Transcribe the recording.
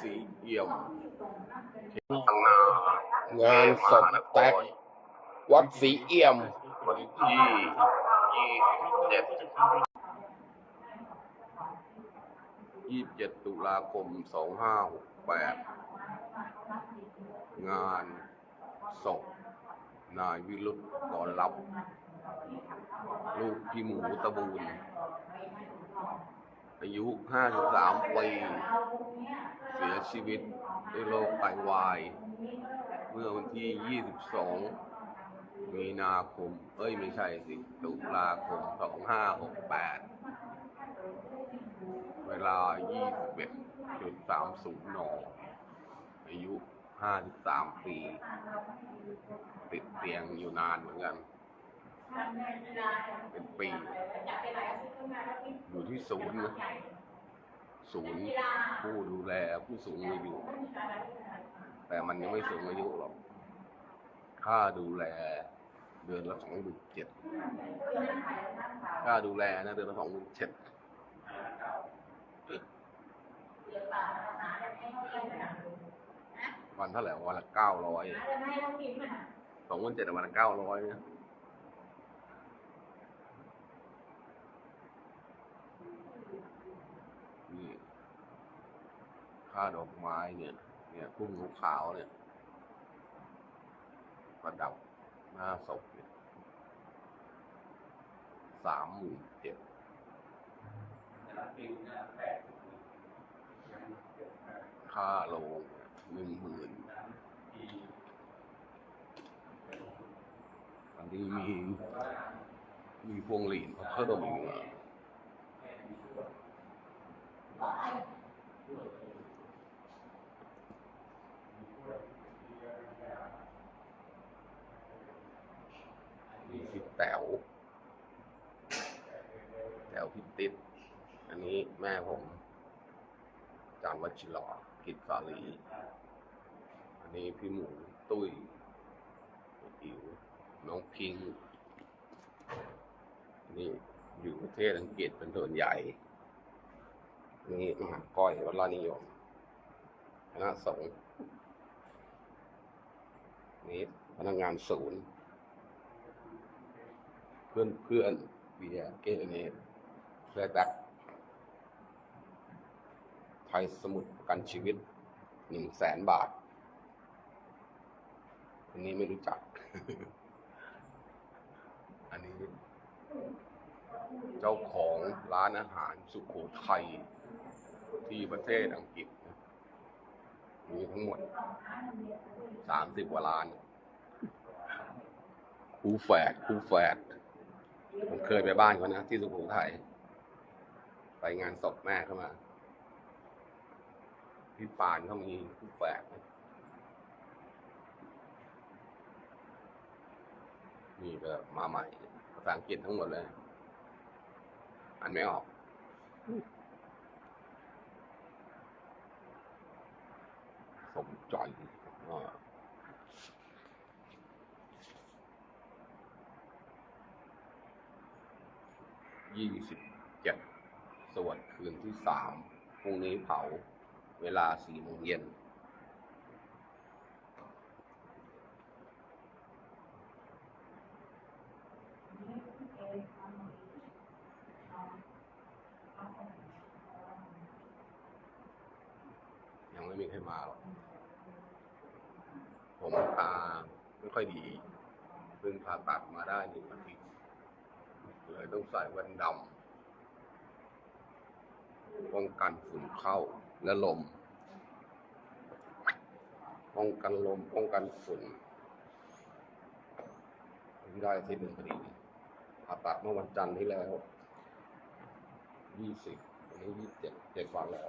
สีเอี่ยมข้างหน้างานศพแตกวัดสีเอี่ยม วันที่ยี่สิบเจ็ด27ตุลาคม2568งานศพนายวิรุธก่อนรับ ลูกพี่หมูตะบูน อายุ 53 ปี เสียชีวิตด้วยโรคไตวาย เมื่อวันที่ 22 มีนาคม เอ้ยไม่ใช่สิ ตุลาคม 2568 เวลา 21.30 น อายุ 53 ปี ติดเตียงอยู่นานเหมือนกัน เป็นปี อยู่ที่ศูนย์นะศูนย์ผู้ดูแลผู้สูงอายุ แต่มันยังไม่สูงอายุหรอก ค่าดูแลเดือนละสองหมื่นเจ็ดค่าดูแลนะเดือนละสองหมื่นเจ็ดวันเท่าไหร่วันละเก้าร้อยสองหมื่นเจ็ดวันละเก้าร้อยนะนี่ ค่าดอกไม้เนี่ย เนี่ยพุ่มขาวเนี่ยประดับหน้าศพเนี่ยสามหมื่นเจ็ดค่าโรงหนึ่งหมื่นอันนี้มีมีพวงหลีดเพิ่มอีก เหรอมีพี่แต๋วแต๋วพี่ติดอันนี้แม่ผมจานวัชิรอกิจสาลีอันนี้พี่หมูตุ้ยอิ๋วน้องพิงค์นี่อยู่ประเทศอังกฤษเป็นส่วนใหญ่ นี่มหาก้อยวัดลานิยมคณะสงฆ์นี่พนักงานศูนย์ เพื่อนเพื่อนเบียร์เกเนตแรกดักไทยสมุดประกันชีวิตหนึ่งแสนบาท อันนี้ไม่รู้จัก อันนี้ เจ้าของร้านอาหารสุขโขทัยที่ประเทศอังกฤษ มีทั้งหมดสามสิบกว่าร้าน คู่แฝดคู่แฝด ผมเคยไปบ้านเขานะ ที่สุโขทัยไปงานศพแม่เข้ามาพี่ปานเขามีคู่แฝดนะนี่ก็มาใหม่ ภาษาอังกฤษทั้งหมดเลยอ่านไม่ออกสมจอ่า ยี่สิบเจ็ดสวดคืนที่สามพรุ่งนี้เผาเวลาสี่โมงเย็นยังไม่มีใครมาหรอก ผมตาไม่ค่อยดี เพิ่งผ่าตัดมาได้หนึ่งอาทิตย์ เลยต้องใส่แว่นดำป้องกันฝุ่นเข้าและลม ป้องกันลม ป้องกันฝุ่นได้ที่หนึ่งพอดีผ่าตัดเมื่อวันจันทร์ที่แล้วยี่สิบวันนี้ยี่สิบเจ็ดเจ็ดวันแล้ว